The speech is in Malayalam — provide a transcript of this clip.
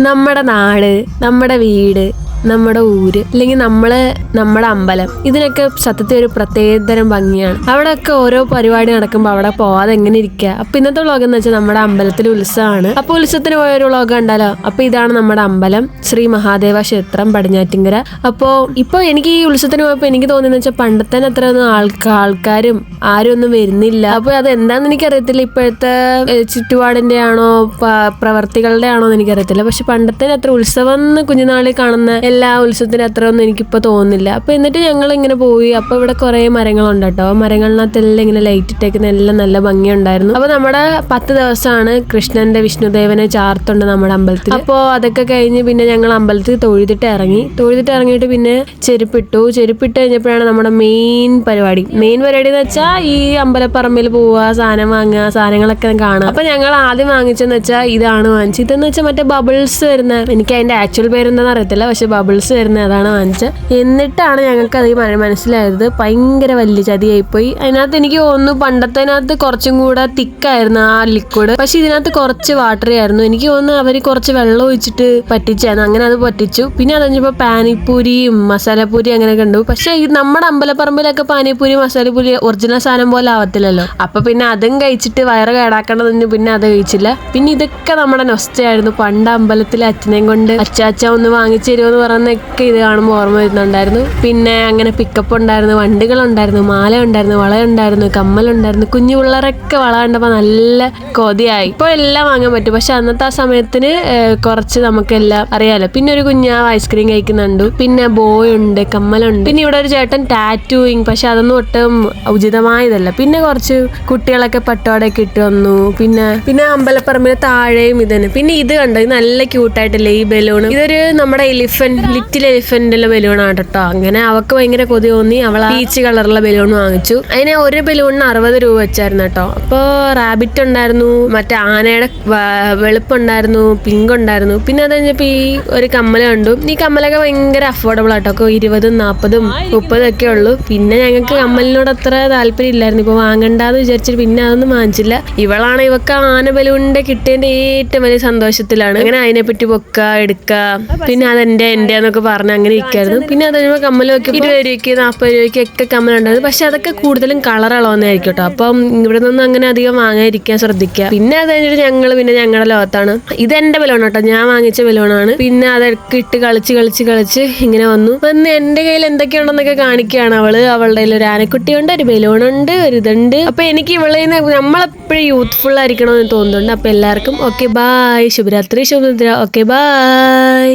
നമ്മുടെ നാട് നമ്മുടെ വീട് നമ്മുടെ ഊര് അല്ലെങ്കിൽ നമ്മളെ നമ്മുടെ അമ്പലം. ഇതിനൊക്കെ സത്യത്തിൽ ഒരു പ്രത്യേകതരം ഭംഗിയാണ്. അവിടെയൊക്കെ ഓരോ പരിപാടി നടക്കുമ്പോൾ അവിടെ പോവാതെ എങ്ങനെ ഇരിക്കുക അപ്പൊ ഇന്നത്തെ വ്ളോഗ് എന്ന് വെച്ചാൽ നമ്മുടെ അമ്പലത്തിൽ ഉത്സവമാണ്. അപ്പൊ ഉത്സവത്തിന് പോയ ഒരു ഉണ്ടല്ലോ അപ്പൊ ഇതാണ് നമ്മുടെ അമ്പലം ശ്രീ മഹാദേവ ക്ഷേത്രം പടിഞ്ഞാറ്റിങ്കര. അപ്പോ ഇപ്പൊ എനിക്ക് ഈ ഉത്സവത്തിന് പോയപ്പോൾ എനിക്ക് തോന്നിയെന്ന് വെച്ചാൽ പണ്ടത്തെ അത്ര ഒന്നും ആൾക്കാ ആൾക്കാരും ആരും ഒന്നും വരുന്നില്ല. അപ്പൊ അത് എന്താന്ന് എനിക്കറിയത്തില്ല. ഇപ്പോഴത്തെ ചുറ്റുപാടിന്റെ ആണോ പ്രവർത്തികളുടെ ആണോ എന്ന് എനിക്കറിയത്തില്ല. പക്ഷെ പണ്ടത്തെ അത്ര ഉത്സവം എന്ന് കുഞ്ഞുനാളിൽ കാണുന്ന എല്ലാ ഉത്സവത്തിന് അത്ര ഒന്നും എനിക്കിപ്പോൾ തോന്നുന്നില്ല. അപ്പോൾ എന്നിട്ട് ഞങ്ങൾ ഇങ്ങനെ പോയി. അപ്പോൾ ഇവിടെ കുറേ മരങ്ങളുണ്ട് കേട്ടോ. മരങ്ങളിനകത്തെല്ലാം ഇങ്ങനെ ലൈറ്റ് ഇട്ടേക്കുന്ന എല്ലാം നല്ല ഭംഗിയുണ്ടായിരുന്നു. അപ്പോൾ നമ്മുടെ പത്ത് ദിവസമാണ് കൃഷ്ണന്റെ വിഷ്ണുദേവനെ ചാർത്തുണ്ട് നമ്മുടെ അമ്പലത്തിൽ അപ്പോൾ അതൊക്കെ കഴിഞ്ഞ് പിന്നെ ഞങ്ങൾ അമ്പലത്തിൽ തൊഴുതിട്ട് ഇറങ്ങി. തൊഴുതിട്ട് ഇറങ്ങിയിട്ട് പിന്നെ ചെരുപ്പിട്ടു. ചെരുപ്പിട്ട് കഴിഞ്ഞപ്പോഴാണ് നമ്മുടെ മെയിൻ പരിപാടി. മെയിൻ പരിപാടി എന്ന് വെച്ചാൽ ഈ അമ്പലപ്പറമ്പിൽ പോവുക സാധനം വാങ്ങുക സാധനങ്ങളൊക്കെ കാണുക. അപ്പോൾ ഞങ്ങൾ ആദ്യം വാങ്ങിച്ചെന്ന് വെച്ചാൽ ഇതാണ് വാങ്ങിച്ചത്. ഇതെന്ന് വെച്ചാൽ മറ്റേ ബബിൾസ് വരുന്ന എനിക്ക് അതിന്റെ ആക്ച്വൽ പേരെന്താണെന്ന് അറിയത്തില്ല. പക്ഷെ ബബിൾസ് വരുന്ന അതാണ് വാങ്ങിച്ചത്. എന്നിട്ടാണ് ഞങ്ങൾക്ക് അത് മന- മനസ്സിലായത്. ഭയങ്കര വലിയ ചതിയായിപ്പോയി. അതിനകത്ത് എനിക്ക് തോന്നുന്നു പണ്ടത്തേനകത്ത് കുറച്ചും കൂടെ തിക്കായിരുന്നു ആ ലിക്വിഡ് പക്ഷെ ഇതിനകത്ത് കുറച്ച് വാട്ടറി ആയിരുന്നു. എനിക്ക് തോന്നുന്നു അവർ കുറച്ച് വെള്ളം ഒഴിച്ചിട്ട് പറ്റിച്ചായിരുന്നു അങ്ങനെ അത് പറ്റിച്ചു. പിന്നെ അത് കഴിഞ്ഞപ്പോൾ പാനിപ്പൂരിയും മസാലപ്പൂരി അങ്ങനെയൊക്കെ ഉണ്ട്. പക്ഷേ ഈ നമ്മുടെ അമ്പലപ്പറമ്പിലൊക്കെ പാനിപ്പൂരി മസാലപ്പൂരി ഒറിജിനൽ സാധനം പോലെ ആവത്തില്ലല്ലോ. അപ്പൊ പിന്നെ അതും കഴിച്ചിട്ട് വയറ് കേടാക്കണതിന് പിന്നെ അത് കഴിച്ചില്ല. പിന്നെ ഇതൊക്കെ നമ്മുടെ നൊസ്റ്റയായിരുന്നു. പണ്ട് അമ്പലത്തിലെ അച്ഛനെയും കൊണ്ട് അച്ചാച്ച ഒന്ന് വാങ്ങിച്ചു തരുമെന്ന് പറയുന്നൊക്കെ ഇത് കാണുമ്പോൾ ഓർമ്മ വരുന്നുണ്ടായിരുന്നു. പിന്നെ അങ്ങനെ പിക്കപ്പ് ഉണ്ടായിരുന്നു വണ്ടികളുണ്ടായിരുന്നു മാല ഉണ്ടായിരുന്നു വള ഉണ്ടായിരുന്നു കമ്മലുണ്ടായിരുന്നു കുഞ്ഞു പിള്ളേരൊക്കെ വള കണ്ടപ്പോൾ നല്ല കൊതിയായി. ഇപ്പോൾ എല്ലാം വാങ്ങാൻ പറ്റും. പക്ഷെ അന്നത്തെ ആ സമയത്തിന് കുറച്ച് നമുക്കെല്ലാം അറിയാലോ. പിന്നെ ഒരു കുഞ്ഞാവ് ഐസ്ക്രീം കഴിക്കുന്നുണ്ട്. പിന്നെ ബോയ് ഉണ്ട് കമ്മലുണ്ട്. പിന്നെ ഇവിടെ ഒരു ചേട്ടൻ ടാറ്റൂയിങ് പക്ഷെ അതൊന്നും ഒട്ടും ഉചിതമായതല്ല. പിന്നെ കുറച്ച് കുട്ടികളൊക്കെ പട്ടോടൊക്കെ ഇട്ട് വന്നു. പിന്നെ പിന്നെ അമ്പലപ്പറമ്പിന് താഴെയും ഇതന്നെ. പിന്നെ ഇത് കണ്ടോ? ഇത് നല്ല ക്യൂട്ടായിട്ടല്ലേ ഈ ബലൂൺ ഇതൊരു നമ്മുടെ എലിഫന്റ് ലിറ്റിൽ എലിഫന്റിലെ ബലൂൺ ആണ് കേട്ടോ അങ്ങനെ അവക്ക് ഭയങ്കര കൊതി തോന്നി. അവൾ പീച്ച് കളറുള്ള ബലൂൺ വാങ്ങിച്ചു. അതിന് ഒരു ബലൂണിന് അറുപത് രൂപ വെച്ചായിരുന്നു കേട്ടോ. അപ്പോൾ റാബിറ്റ് ഉണ്ടായിരുന്നു മറ്റേ ആനയുടെ വെളുപ്പുണ്ടായിരുന്നു പിങ്ക് ഉണ്ടായിരുന്നു. പിന്നെ അത് കഴിഞ്ഞപ്പോൾ ഈ ഒരു കമ്മല കണ്ടു. ഈ കമ്മലൊക്കെ ഭയങ്കര അഫോർഡബിൾ ആട്ടോ. ഇരുപതും നാൽപ്പതും മുപ്പതും ഒക്കെ ഉള്ളൂ. പിന്നെ ഞങ്ങൾക്ക് കമ്മലിനോട് അത്ര താല്പര്യം ഇല്ലായിരുന്നു. ഇപ്പൊ വാങ്ങണ്ടാന്ന് വിചാരിച്ചിട്ട് പിന്നെ അതൊന്നും വാങ്ങിച്ചില്ല. ഇവളാണ് ഇവക്ക് ആന ബലൂണിന്റെ കിട്ടിയതിന്റെ ഏറ്റവും വലിയ സന്തോഷത്തിലാണ്. അങ്ങനെ അതിനെ അതിനെപ്പറ്റി പൊക്ക എടുക്ക. പിന്നെ അതെന്റെ എന്റെ എന്നൊക്കെ പറഞ്ഞ് അങ്ങനെ ഇരിക്കായിരുന്നു. പിന്നെ അത് കഴിയുമ്പോൾ കമ്മൽ നോക്കി ഇരുപത് രൂപയ്ക്ക് നാൽപ്പത് രൂപയ്ക്ക് ഒക്കെ കമ്മലുണ്ടായിരുന്നു പക്ഷെ അതൊക്കെ കൂടുതലും കളർ അളവെന്നായിരിക്കും കേട്ടോ അപ്പം ഇവിടെ നിന്നും അങ്ങനെ അധികം വാങ്ങാതിരിക്കാൻ ശ്രദ്ധിക്കുക. പിന്നെ അത് കഴിഞ്ഞിട്ട് ഞങ്ങൾ പിന്നെ ഞങ്ങളുടെ ലോകത്താണ്. ഇത് എന്റെ ബലൂൺ കേട്ടോ ഞാൻ വാങ്ങിച്ച ബലൂണാണ് പിന്നെ അതൊക്കെ ഇട്ട് കളിച്ച് കളിച്ച് കളിച്ച് ഇങ്ങനെ വന്നു. വന്ന് എന്റെ കയ്യിൽ എന്തൊക്കെയുണ്ടെന്നൊക്കെ കാണിക്കുകയാണ് അവൾ. അവളുടെ ഒരു ആനക്കുട്ടിയുണ്ട് ഒരു ബലൂണുണ്ട് ഒരു ഇതുണ്ട്. അപ്പൊ എനിക്ക് ഇവളെ നമ്മളെപ്പോഴും യൂത്ത്ഫുൾ ആയിരിക്കണമെന്ന് തോന്നുന്നുണ്ട്. അപ്പൊ എല്ലാവർക്കും ഓക്കെ ബായ് ശുഭരാത്രി ശുഭദ്ര ഓക്കെ ബായ്